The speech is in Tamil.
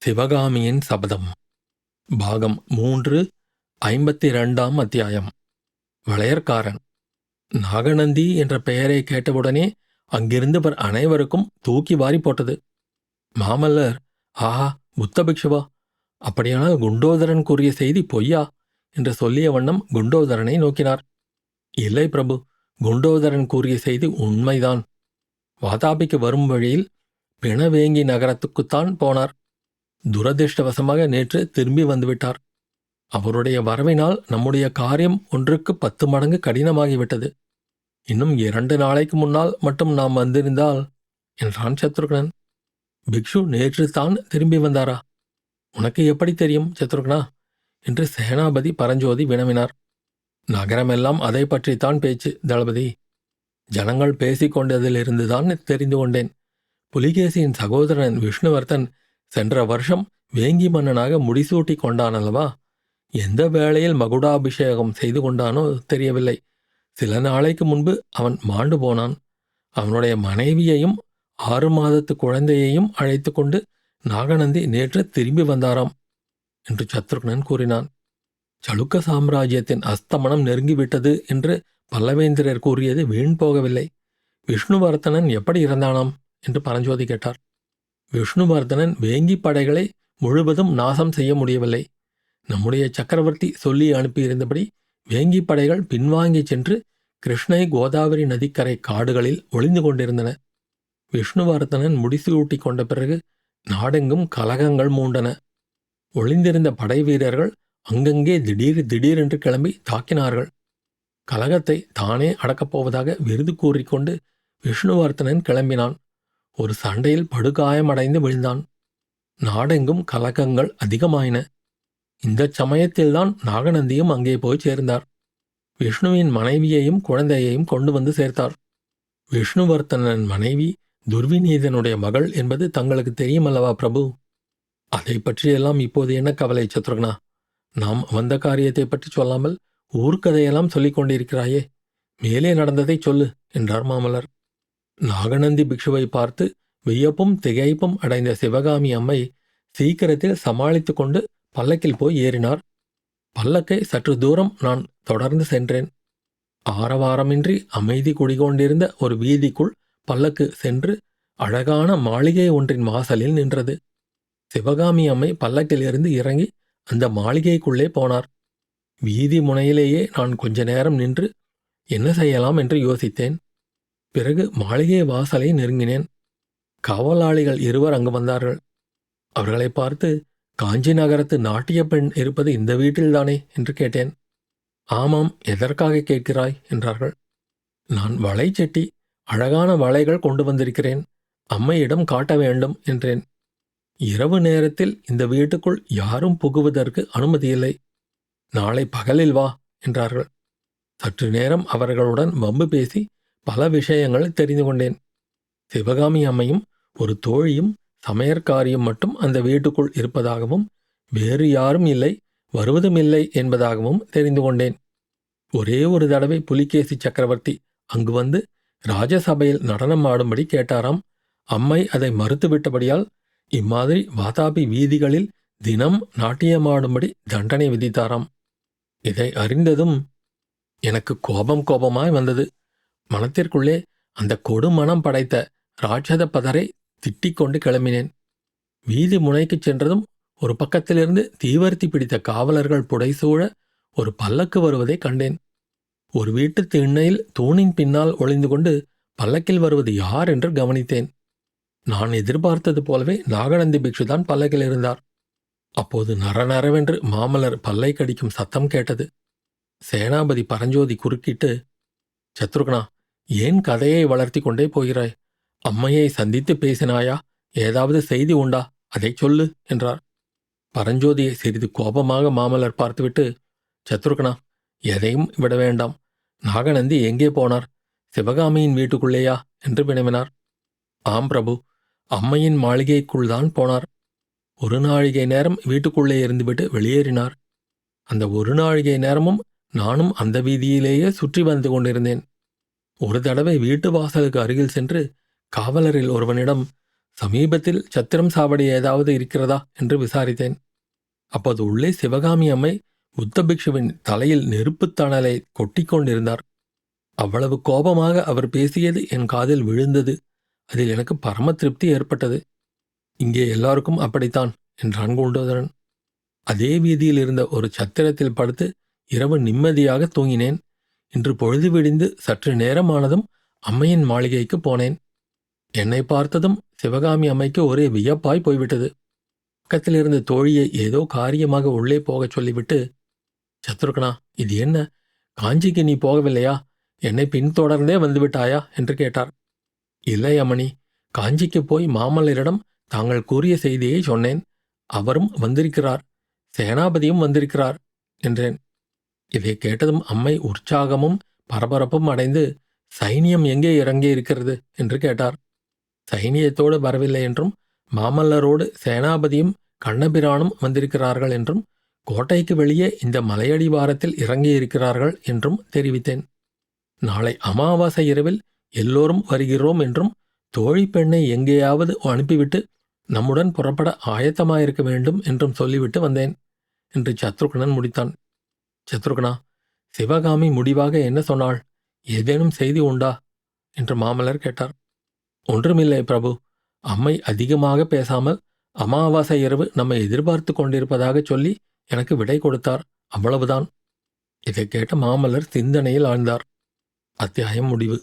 சிவகாமியின் சபதம். பாகம் மூன்று ஐம்பத்தி இரண்டாம் அத்தியாயம். வளையற்காரன். நாகநந்தி என்ற பெயரை கேட்டவுடனே அங்கிருந்தவர் அனைவருக்கும் தூக்கி வாரி போட்டது. மாமல்லர் ஆஹா புத்த பிக்ஷுவா? அப்படியானால் குண்டோதரன் கூறிய செய்தி பொய்யா? என்று சொல்லிய வண்ணம் குண்டோதரனை நோக்கினார். இல்லை பிரபு குண்டோதரன் கூறிய செய்தி உண்மைதான். வாதாபிக்கு வரும் வழியில் பிணவேங்கி நகரத்துக்குத்தான் போனார். துரதிர்ஷ்டவசமாக நேற்று திரும்பி வந்துவிட்டார். அவருடைய வரவினால் நம்முடைய காரியம் ஒன்றுக்கு பத்து மடங்கு கடினமாகிவிட்டது. இன்னும் இரண்டு நாளைக்கு முன்னால் மட்டும் நாம் வந்திருந்தால் என்றான் சத்ருக்னன் பிக்ஷு நேற்று தான் திரும்பி வந்தாரா? உனக்கு எப்படி தெரியும் சத்ருக்னா? என்று சேனாபதி பரஞ்சோதி வினவினார். நகரமெல்லாம் அதை பற்றித்தான் பேச்சு தளபதி. ஜனங்கள் பேசிக் கொண்டதிலிருந்துதான் தெரிந்து கொண்டேன். புலிகேசியின் சகோதரன் விஷ்ணுவர்தன் சென்ற வருஷம் வேங்கி மன்னனாக முடிசூட்டி கொண்டானல்லவா? எந்த வேளையில் மகுடாபிஷேகம் செய்து கொண்டானோ தெரியவில்லை. சில நாளைக்கு முன்பு அவன் மாண்டு போனான். அவனுடைய மனைவியையும் ஆறு மாதத்து குழந்தையையும் அழைத்து கொண்டு நாகநந்தி நேற்று திரும்பி வந்தாராம் என்று சத்ருக்னன் கூறினான். சளுக்க சாம்ராஜ்யத்தின் அஸ்தமனம் நெருங்கிவிட்டது என்று பல்லவேந்திரர் கூறியது வீண் போகவில்லை. விஷ்ணுவர்த்தனன் எப்படி இறந்தானாம்? என்று பரஞ்சோதி கேட்டார். விஷ்ணுவர்தனன் வேங்கி படைகளை முழுவதும் நாசம் செய்ய முடியவில்லை. நம்முடைய சக்கரவர்த்தி சொல்லி அனுப்பியிருந்தபடி வேங்கி படைகள் பின்வாங்கிச் சென்று கிருஷ்ணை கோதாவரி நதிக்கரை காடுகளில் ஒளிந்து கொண்டிருந்தன. விஷ்ணுவர்தனன் முடிசூட்டி கொண்ட பிறகு நாடெங்கும் கலகங்கள் மூண்டன. ஒளிந்திருந்த படை வீரர்கள் அங்கங்கே திடீர் திடீரென்று கிளம்பி தாக்கினார்கள். கலகத்தை தானே அடக்கப் போவதாக விருது கூறிக்கொண்டு விஷ்ணுவர்த்தனன் கிளம்பினான். ஒரு சண்டையில் படுகாயமடைந்து விழுந்தான். நாடெங்கும் கலக்கங்கள் அதிகமாயின. இந்த சமயத்தில்தான் நாகநந்தியும் அங்கே போய் சேர்ந்தார். விஷ்ணுவின் மனைவியையும் குழந்தையையும் கொண்டு வந்து சேர்த்தார். விஷ்ணுவர்த்தனன் மனைவி துர்விநீதனுடைய மகள் என்பது தங்களுக்கு தெரியுமல்லவா பிரபு? அதை பற்றியெல்லாம் இப்போது என்ன கவலை சத்ருகனா? நாம் வந்த காரியத்தை பற்றி சொல்லாமல் ஊர்க்கதையெல்லாம் சொல்லிக் கொண்டிருக்கிறாயே. மேலே நடந்ததை சொல்லு என்றார் மாமலர் நாகநந்தி பிக்ஷுவை பார்த்து வியப்பும் திகைப்பும் அடைந்த சிவகாமி அம்மை சீக்கிரத்தில் சமாளித்து கொண்டு பல்லக்கில் போய் ஏறினார். பல்லக்கை சற்று தூரம் நான் தொடர்ந்து சென்றேன். ஆரவாரமின்றி அமைதி குடிகொண்டிருந்த ஒரு வீதிக்குள் பல்லக்கு சென்று அழகான மாளிகை ஒன்றின் வாசலில் நின்றது. சிவகாமி அம்மை பல்லக்கிலிருந்து இறங்கி அந்த மாளிகைக்குள்ளே போனார். வீதி முனையிலேயே நான் கொஞ்ச நேரம் நின்று என்ன செய்யலாம் என்று யோசித்தேன். பிறகு மாளிகை வாசலை நெருங்கினேன். காவலாளிகள் இருவர் அங்கு வந்தார்கள். அவர்களை பார்த்து காஞ்சி நகரத்து நாட்டிய பெண் இருப்பது இந்த வீட்டில்தானே? என்று கேட்டேன். ஆமாம் எதற்காக கேட்கிறாய்? என்றார்கள். நான் வளை செட்டி அழகான வளைகள் கொண்டு வந்திருக்கிறேன். அம்மையிடம் காட்ட வேண்டும் என்றேன். இரவு நேரத்தில் இந்த வீட்டுக்குள் யாரும் புகுவதற்கு அனுமதியில்லை. நாளை பகலில் வா என்றார்கள். சற்று நேரம் அவர்களுடன் வம்பு பேசி பல விஷயங்கள் தெரிந்து கொண்டேன். சிவகாமி அம்மையும் ஒரு தோழியும் சமையற்காரியும் மட்டும் அந்த வீட்டுக்குள் இருப்பதாகவும் வேறு யாரும் இல்லை வருவதும் இல்லை என்பதாகவும் தெரிந்து கொண்டேன். ஒரே ஒரு தடவை புலிகேசி சக்கரவர்த்தி அங்கு வந்து ராஜசபையில் நடனம் ஆடும்படி கேட்டாராம். அம்மை அதை மறுத்துவிட்டபடியால் இம்மாதிரி வாதாபி வீதிகளில் தினம் நாட்டியமாடும்படி தண்டனை விதித்தாராம். இதை அறிந்ததும் எனக்கு கோபம் கோபமாய் வந்தது. மனத்திற்குள்ளே அந்த கொடுமனம் படைத்த ராட்சத பதரை திட்டிக் கொண்டு கிளம்பினேன். வீதி முனைக்குச் சென்றதும் ஒரு பக்கத்திலிருந்து தீவர்த்தி பிடித்த காவலர்கள் புடைசூழ ஒரு பல்லக்கு வருவதை கண்டேன். ஒரு வீட்டு திண்ணையில் தூணின் பின்னால் ஒளிந்து கொண்டு பல்லக்கில் வருவது யார் என்று கவனித்தேன். நான் எதிர்பார்த்தது போலவே நாகநந்தி பிக்ஷுதான் பல்லக்கில் இருந்தார். அப்போது நரநரவென்று மாமலர் பல்லை கடிக்கும் சத்தம் கேட்டது. சேனாபதி பரஞ்சோதி குறுக்கிட்டு சத்ருகனா ஏன் கதையை வளர்த்தி கொண்டே போகிறாய்? அம்மையை சந்தித்து பேசினாயா? ஏதாவது செய்தி உண்டா? அதைச் சொல்லு என்றார். பரஞ்சோதியை சிறிது கோபமாக மாமலர் பார்த்துவிட்டு சத்ருக்னா எதையும் விட வேண்டாம். நாகநந்தி எங்கே போனார்? சிவகாமியின் வீட்டுக்குள்ளேயா? என்று வினவினார். ஆம் பிரபு. அம்மையின் மாளிகைக்குள் தான் போனார். ஒரு நாழிகை நேரம் வீட்டுக்குள்ளே இருந்துவிட்டு வெளியேறினார். அந்த ஒரு நாழிகை நேரமும் நானும் அந்த வீதியிலேயே சுற்றி வந்து கொண்டிருந்தேன். ஒரு தடவை வீட்டு வாசலுக்கு அருகில் சென்று காவலரில் ஒருவனிடம் சமீபத்தில் சத்திரம் சாவடி ஏதாவது இருக்கிறதா? என்று விசாரித்தேன். அப்போது உள்ளே சிவகாமி அம்மை புத்த பிக்ஷுவின் தலையில் நெருப்புத் தணலை கொட்டிக்கொண்டிருந்தார் அவ்வளவு கோபமாக அவர் பேசியது என் காதில் விழுந்தது. அதில் எனக்கு பரம திருப்தி ஏற்பட்டது. இங்கே எல்லாருக்கும் அப்படித்தான் என்றான் குண்டோதரன். அதே வீதியில் இருந்த ஒரு சத்திரத்தில் படுத்து இரவு நிம்மதியாக தூங்கினேன். இன்று பொழுது விடிந்து சற்று நேரமானதும் அம்மையின் மாளிகைக்கு போனேன். என்னை பார்த்ததும் சிவகாமி அம்மைக்கு ஒரே வியப்பாய் போய்விட்டது. பக்கத்தில் இருந்த தோழியை ஏதோ காரியமாக உள்ளே போகச் சொல்லிவிட்டு சத்ருகனா இது என்ன? காஞ்சிக்கு நீ போகவில்லையா? என்னை பின்தொடர்ந்தே வந்துவிட்டாயா? என்று கேட்டார். இல்லை அம்மணி காஞ்சிக்கு போய் மாமல்லரிடம் தாங்கள் கூறிய செய்தியை சொன்னேன். அவரும் வந்திருக்கிறார். சேனாபதியும் வந்திருக்கிறார் என்றேன். இதை கேட்டதும் அம்மை உற்சாகமும் பரபரப்பும் அடைந்து சைனியம் எங்கே இறங்கி இருக்கிறது என்று கேட்டார். சைனியத்தோடு வரவில்லை என்றும் மாமல்லரோடு சேனாபதியும் கண்ணபிரானும் வந்திருக்கிறார்கள் என்றும் கோட்டைக்கு வெளியே இந்த மலையடிவாரத்தில் இறங்கியிருக்கிறார்கள் என்றும் தெரிவித்தேன். நாளை அமாவாசை இரவில் எல்லோரும் வருகிறோம் என்றும் தோழி பெண்ணை எங்கேயாவது அனுப்பிவிட்டு நம்முடன் புறப்பட ஆயத்தமாயிருக்க வேண்டும் என்றும் சொல்லிவிட்டு வந்தேன் என்று சத்ருகனன் முடித்தான். சத்ருகனா சிவகாமி முடிவாக என்ன சொன்னாள்? ஏதேனும் செய்தி உண்டா? என்று மாமல்லர் கேட்டார். ஒன்றுமில்லை பிரபு. அம்மை அதிகமாக பேசாமல் அமாவாசை இரவு நம்மை எதிர்பார்த்து கொண்டிருப்பதாகச் சொல்லி எனக்கு விடை கொடுத்தார். அவ்வளவுதான். இதை கேட்ட மாமல்லர் சிந்தனையில் ஆழ்ந்தார். அத்தியாயம் முடிவு.